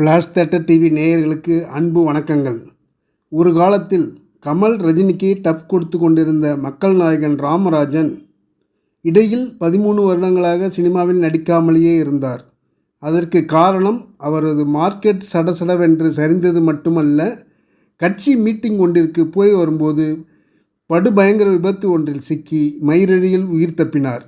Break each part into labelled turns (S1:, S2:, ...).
S1: Flash theatre TV நேயர்களுக்கு அன்பு வணக்கங்கள். ஒரு காலத்தில் கமல் ரஜினிக்கு டப் கொடுத்து கொண்டிருந்த மக்கள் நாயகன் ராமராஜன் இடையில் பதிமூணு வருடங்களாக சினிமாவில் நடிக்காமலேயே இருந்தார். அதற்கு காரணம் அவரது மார்க்கெட் சடசடவென்று சரிந்தது மட்டுமல்ல கட்சி மீட்டிங் ஒன்றிற்கு போய் வரும்போது படுபயங்கர விபத்து ஒன்றில் சிக்கி மயிரழியில் உயிர் தப்பினார்.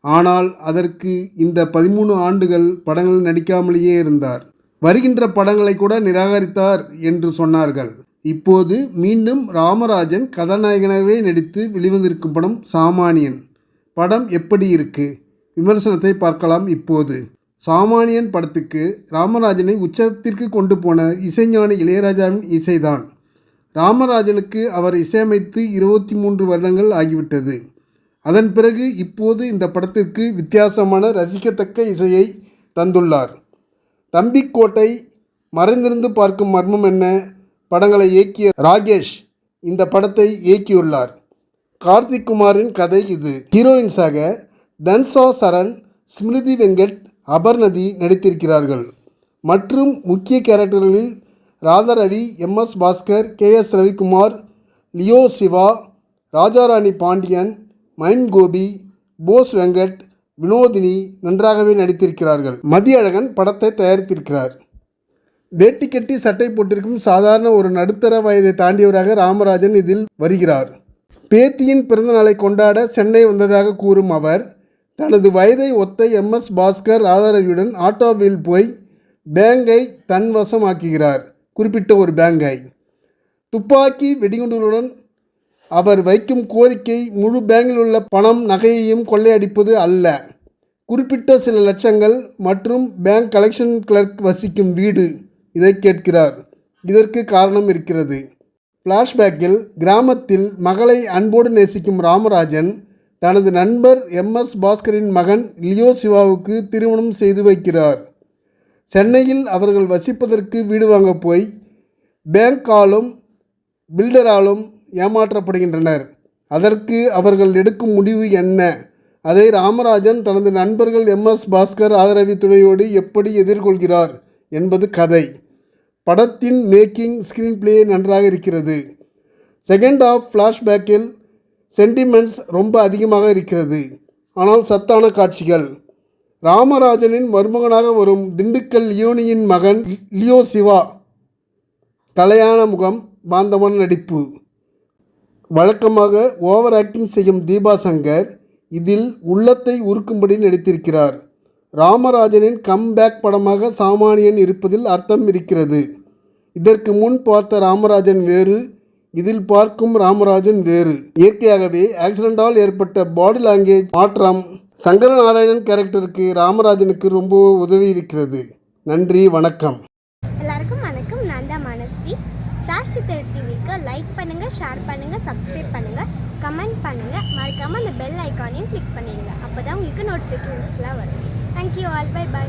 S1: ஆனால் அதற்கு இந்த பதிமூணு ஆண்டுகள் படங்கள் நடிக்காமலேயே இருந்தார். வருகின்ற படங்களை கூட நிராகரித்தார் என்று சொன்னார்கள். இப்போது மீண்டும் ராமராஜன் கதாநாயகனாகவே நடித்து வெளிவந்திருக்கும் படம் சாமானியன். படம் எப்படி இருக்கு? விமர்சனத்தை பார்க்கலாம் இப்போது. சாமானியன் படத்துக்கு ராமராஜனை உச்சத்திற்கு கொண்டு போன இசைஞானி இளையராஜாவின் இசைதான். ராமராஜனுக்கு அவர் இசையமைத்து இருபத்தி மூன்று வருடங்கள் ஆகிவிட்டது. அதன் பிறகு இப்போது இந்த படத்திற்கு வித்தியாசமான ரசிக்கத்தக்க இசையை தந்துள்ளார். தம்பிக்கோட்டை மறைந்திருந்து பார்க்கும் மர்மம் என்ன? படங்களை இயக்கிய ராகேஷ் இந்த படத்தை இயக்கியுள்ளார். கார்த்திக் குமாரின் கதை இது. ஹீரோயின்ஸாக தன்சா சரண் ஸ்மிருதி வெங்கட் அபர்ணதி நடித்திருக்கிறார்கள். மற்றும் முக்கிய கேரக்டர்களில் Radharavi M S Bhaskar K S Ravikumar Leo Siva Rajarani Pandian mime Gopi Bose Venkat Vinodhini நன்றாகவே நடித்திருக்கிறார்கள். மதியழகன் படத்தை தயாரித்திருக்கிறார். வேட்டி கட்டி சட்டை போட்டிருக்கும் சாதாரண ஒரு நடுத்தர வயதை தாண்டியவராக ராமராஜன் இதில் வருகிறார். பேத்தியின் பிறந்தநாளை கொண்டாட சென்னை வந்ததாக கூறும் அவர் தனது வயதை ஒத்த எம்எஸ் பாஸ்கர் ராதாரவியுடன் ஆட்டோவில் போய் பேங்கை தன் வசமாக்குகிறார் குறிப்பிட்ட ஒரு பேங்கை. துப்பாக்கி வெடிகுண்டுகளுடன் அவர் வைக்கும் கோரிக்கை முழு பேங்கில் உள்ள பணம் நகையையும் கொள்ளையடிப்பது அல்ல. குறிப்பிட்ட சில லட்சங்கள் மற்றும் பேங்க் கலெக்ஷன் கிளர்க் வசிக்கும் வீடு இதை கேட்கிறார். இதற்கு காரணம் இருக்கிறது. ஃப்ளாஷ்பேக்கில் கிராமத்தில் மகளை அன்போடு நேசிக்கும் ராமராஜன் தனது நண்பர் எம்எஸ் பாஸ்கரின் மகன் லியோ சிவாவுக்கு திருமணம் செய்து வைக்கிறார். சென்னையில் அவர்கள் வசிப்பதற்கு வீடு வாங்க போய் பேங்காலும் பில்டராலும் ஏமாற்றப்படுகின்றனர். அதற்கு அவர்கள் எடுக்கும் முடிவு என்ன? அதை ராமராஜன் தனது நண்பர்கள் எம்எஸ் பாஸ்கர் ஆதரவி துணையோடு எப்படி எதிர்கொள்கிறார் என்பது கதை. படத்தின் மேக்கிங் ஸ்க்ரீன் பிளே நன்றாக இருக்கிறது. செகண்ட் ஆஃப் ஃப்ளாஷ்பேக்கில் சென்டிமெண்ட்ஸ் ரொம்ப அதிகமாக இருக்கிறது. ஆனால் சத்தான காட்சிகள். ராமராஜனின் மருமகனாக வரும் திண்டுக்கல் லியோனியின் மகன் லியோ சிவா. கலையான முகம் பாந்தவன் நடிப்பு. வழக்கமாக ஓவர் ஆக்டிங் செய்யும் தீபா சங்கர் இதில் உள்ளத்தை உருக்கும்படி நடித்திருக்கிறார். ராமராஜனின் கம்பேக் படமாக சாமானியன் இருப்பதில் அர்த்தம் இருக்கிறது. இதற்கு முன் பார்த்த ராமராஜன் வேறு இதில் பார்க்கும் ராமராஜன் வேறு. இயற்கையாகவே ஆக்சிடென்டால் ஏற்பட்ட பாடி லாங்குவேஜ் மாற்றம் சங்கரநாராயணன் கேரக்டருக்கு ராமராஜனுக்கு ரொம்ப உதவி இருக்கிறது. நன்றி வணக்கம்.
S2: பண்ணுங்கள் ஷேர் பண்ணுங்கள் சப்ஸ்கிரைப் பண்ணுங்கள் கமெண்ட் பண்ணுங்கள் மறக்காமல் அந்த பெல் ஐக்கானையும் கிளிக் பண்ணிடுங்க. அப்போ தான் உங்களுக்கு நோட்டிஃபிகேஷன்ஸ்லாம் வரும். Thank you all by by